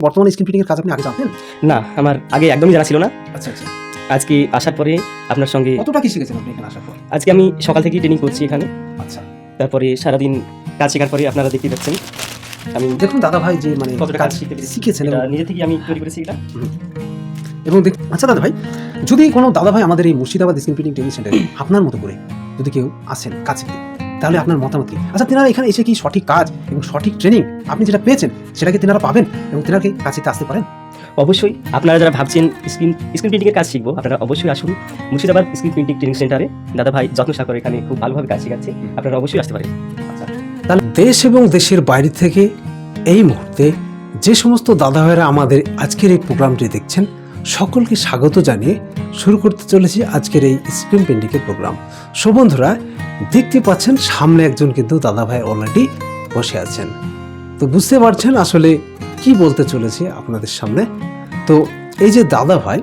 বর্তমানে screen printing এর কাজ আপনি আগে জানতেন? না আমার আগে একদমই জানা ছিল না। আচ্ছা আচ্ছা। আজকে আসার পরে আপনার সঙ্গে কতটা কি শিখেছেন আপনি এখানে আসার পর? আজকে আমি সকাল থেকেই ট্রেনিং করছি এখানে। আচ্ছা। তারপরে সারাদিন কাজ শেখার পরে আপনারা দেখতে পাচ্ছেন। আমি দেখুন দাদা ভাই যে মানে কতটা কাজ শিখতে শিখেছেন এটা নিজে থেকে আমি তৈরি করেছি এটা। এবং দেখ আচ্ছা দাদা ভাই যদি কোনো দাদা ভাই আমাদের এই মুর্শিদাবাদ স্ক্রিন প্রিন্টিং ট্রেনিং সেন্টারে আপনার মতো করে যদি কেউ আসেন কাজ শিখতে তাহলে আপনার মতামত কি? আচ্ছা তেনারা এখানে এসে কি সঠিক কাজ এবং সঠিক ট্রেনিং আপনি যেটা পেয়েছেন সেটাকে তেনারা পাবেন এবং তেনারা কি কাজ আসতে পারেন? অবশ্যই। আপনারা যারা ভাবছেন স্ক্রিন স্ক্রিন প্রিন্টিংয়ের কাজ শিখব আপনারা অবশ্যই আসুন মুর্শিদাবাদ স্ক্রিন প্রিন্টিং ট্রেনিং সেন্টারে দাদা ভাই যত্ন সাগর এখানে খুব ভালোভাবে কাজ শেখাচ্ছে আপনারা অবশ্যই আসতে পারেন। তাহলে দেশ এবং দেশের বাইরে থেকে এই মুহূর্তে যে সমস্ত দাদা ভাইরা আমাদের আজকের এই প্রোগ্রামটি দেখছেন সকলকে স্বাগত জানিয়ে শুরু করতে চলেছি আজকের এই স্ক্রিন পেন্টিংয়ের প্রোগ্রাম। সো বন্ধুরা দেখতে পাচ্ছেন সামনে একজন কিন্তু দাদা ভাই অলরেডি বসে আছেন। তো বুঝতে পারছেন আসলে কি বলতে চলেছে আপনাদের সামনে। তো এই যে দাদা ভাই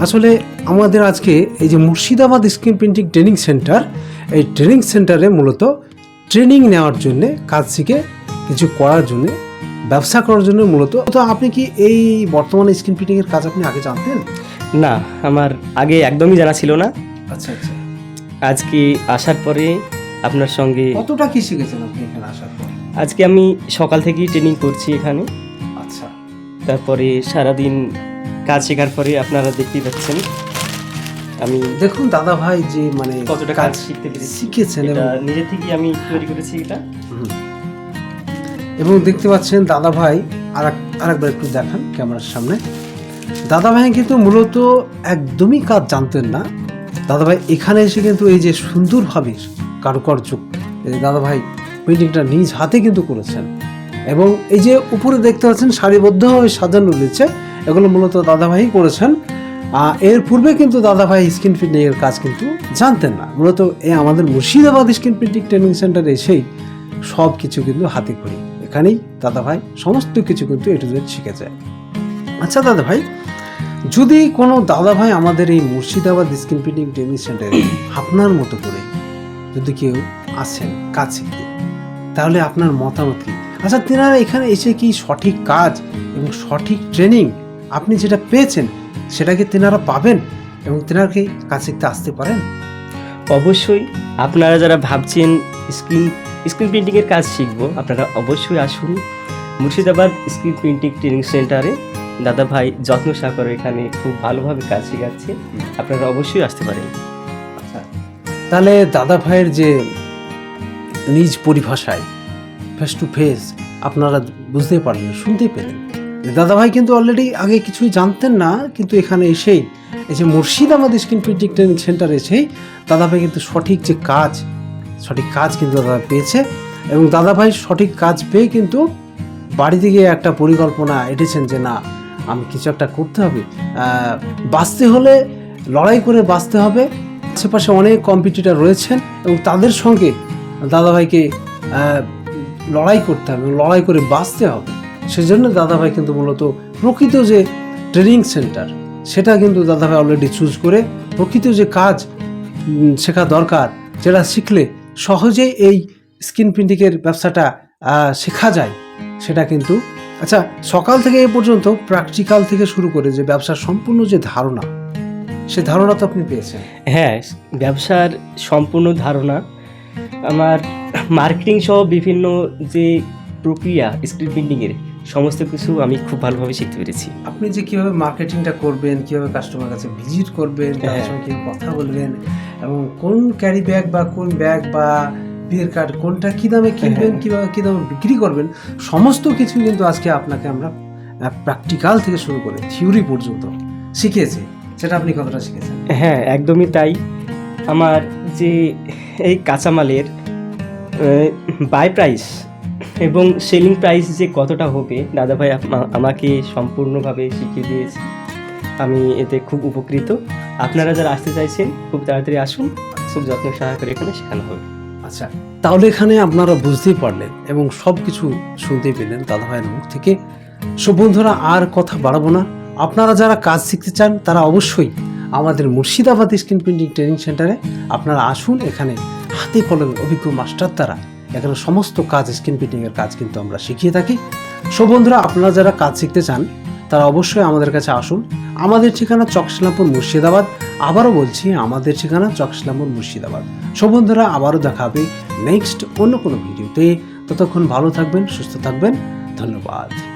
আসলে আমাদের আজকে এই যে Murshidabad screen printing training center এই ট্রেনিং সেন্টারে মূলত ট্রেনিং নেওয়ার জন্যে কাজ শিখে কিছু করার জন্য ব্যবসা করার জন্য মূলত। তো আপনি কি এই বর্তমানে স্ক্রিন প্রিন্টিং এর কাজ আপনি আগে জানতেন? না আমার আগে একদমই জানা ছিল না। আচ্ছা আচ্ছা। আজকে আসার পরে আপনার সঙ্গে কতটা কি শিখেছেন আপনি এখানে আসার পর? আজকে আমি সকাল থেকেই ট্রেনিং করছি এখানে। আচ্ছা। তারপরে সারাদিন কাজ শেখার পরে আপনারা দেখতেই পাচ্ছেন আমি দেখুন দাদা ভাই যে মানে কতটা কাজ শিখতে পেরেছি। শিখেছেন এটা নিজে থেকেই আমি তৈরি করেছি এটা। এবং দেখতে পাচ্ছেন দাদা ভাই আর আরেকবার একটু দেখান ক্যামেরার সামনে। দাদা ভাই কিন্তু মূলত একদমই কাজ জানতেন না। দাদা ভাই এখানে এসে কিন্তু এই যে সুন্দরভাবে কারুকার্য, এই যে দাদা ভাই পেন্টিংটা নিজ হাতে কিন্তু করেছেন। এবং এই যে উপরে দেখতে পাচ্ছেন সারিবদ্ধভাবে সাজানো রয়েছে, এগুলো মূলত দাদাভাই করেছেন। এর পূর্বে কিন্তু দাদা ভাই স্ক্রিন প্রিন্টিং এর কাজ কিন্তু জানতেন না। মূলত এ আমাদের মুর্শিদাবাদ স্ক্রিন প্রিন্টিং ট্রেনিং সেন্টারে এসেই সব কিছু কিন্তু হাতে করি। এখানেই দাদাভাই সমস্ত কিছু কিন্তু এটু জেড শিখে যায়। আচ্ছা দাদা ভাই যদি কোনো দাদা ভাই আমাদের এই মুর্শিদাবাদ স্ক্রিন প্রিন্টিং ট্রেনিং সেন্টারে আপনার মতো করে যদি কেউ আসেন শিখতে তাহলে আপনার মতামত কি? আচ্ছা তেনারা এখানে এসে কি সঠিক কাজ এবং সঠিক ট্রেনিং আপনি যেটা পেয়েছেন সেটাকে তেনারা পাবেন এবং তেনারা কি কাজ শিখতে আসতে পারেন? অবশ্যই। আপনারা যারা ভাবছেন স্ক্রিন স্ক্রিন প্রিন্টিংয়ের কাজ শিখব, আপনারা অবশ্যই আসুন মুর্শিদাবাদ স্ক্রিন প্রিন্টিং ট্রেনিং সেন্টারে। দাদা ভাই যত্ন সাগর এখানে খুব ভালোভাবে কাজ শেখাচ্ছে আপনারা অবশ্যই আসতে পারেন। তাহলে দাদা ভাইয়ের যে নিজ পরিভাষায় ফেস টু ফেস আপনারা বুঝতে পারলেন শুনতেই পেলেন। দাদা ভাই কিন্তু অলরেডি আগে কিছুই জানতেন না, কিন্তু এখানে এসেই, এই যে Murshidabad screen printing training center এসেই দাদা ভাই কিন্তু সঠিক যে কাজ, সঠিক কাজ কিন্তু দাদা পেয়েছে এবং দাদা ভাই সঠিক কাজ পেয়ে কিন্তু বাড়িতে গিয়ে একটা পরিকল্পনা এঁটেছেন যে না আমি কিছু একটা করতে হবে। বাঁচতে হলে লড়াই করে বাঁচতে হবে। আশেপাশে অনেক কম্পিটিটার রয়েছেন এবং তাদের সঙ্গে দাদাভাইকে লড়াই করতে হবে, লড়াই করে বাঁচতে হবে। সেজন্য দাদাভাই কিন্তু মূলত প্রকৃত যে ট্রেনিং সেন্টার সেটা কিন্তু দাদাভাই অলরেডি চুজ করে প্রকৃত যে কাজ শেখা দরকার, যেটা শিখলে সহজেই এই স্কিন প্রিন্টিংয়ের ব্যবসাটা শেখা যায়। সেটা কিন্তু আচ্ছা সকাল থেকে এ পর্যন্ত প্র্যাকটিক্যাল থেকে শুরু করে যে ব্যবসার সম্পূর্ণ যে ধারণা সে ধারণা তো আপনি পেয়েছেন হ্যাঁ ব্যবসার সম্পূর্ণ ধারণা আমার মার্কেটিং সহ বিভিন্ন যে প্রক্রিয়া স্ক্রিন প্রিন্টিংয়ের সমস্ত কিছু আমি খুব ভালোভাবে শিখতে পেরেছি আপনি যে কীভাবে মার্কেটিংটা করবেন কীভাবে কাস্টমার কাছে ভিজিট করবেন তার হ্যাঁ। সঙ্গে কথা বলবেন এবং কোন ক্যারি ব্যাগ বা কোন ব্যাগ বা বিয়ের কার্ড কোনটা কি দামে কিনবেন কীভাবে কী দামে বিক্রি করবেন সমস্ত কিছু কিন্তু আজকে আপনাকে আমরা প্র্যাকটিক্যাল থেকে শুরু করে থিওরি পর্যন্ত শিখিয়েছি। সেটা আপনি কতটা শিখেছেন? হ্যাঁ একদমই তাই। আমার যে এই কাঁচামালের বাই প্রাইস এবং সেলিং প্রাইস যে কতটা হবে দাদাভাই আমা- আমাকে সম্পূর্ণভাবে শিখিয়ে দিয়েছে। আমি এতে খুব উপকৃত। আপনারা যারা আসতে চাইছেন খুব তাড়াতাড়ি আসুন। খুব যত্ন সহকারে এখানে শেখানো হবে। আচ্ছা তাহলে এখানে আপনারা বুঝতেই পারলেন এবং সব কিছু শুনতেই পেলেন দাদা ভাইয়ের মুখ থেকে। সব বন্ধুরা, আর কথা বাড়াবো না। আপনারা যারা কাজ শিখতে চান, তারা অবশ্যই আমাদের মুর্শিদাবাদ স্ক্রিন প্রিন্টিং ট্রেনিং সেন্টারে আপনারা আসুন। এখানে হাতে কলমে অভিজ্ঞ মাস্টার দ্বারা এখানে সমস্ত কাজ স্ক্রিন প্রিন্টিংয়ের কাজ কিন্তু আমরা শিখিয়ে থাকি। সো বন্ধুরা, আপনারা যারা কাজ শিখতে চান তারা অবশ্যই আমাদের কাছে আসুন। আমাদের ঠিকানা চকশিলামপুর মুর্শিদাবাদ। আবারও বলছি, আমাদের ঠিকানা চকশিলামপুর মুর্শিদাবাদ। সো বন্ধুরা, আবারও দেখা হবে নেক্সট অন্য কোনো ভিডিওতে। ততক্ষণ ভালো থাকবেন, সুস্থ থাকবেন। ধন্যবাদ।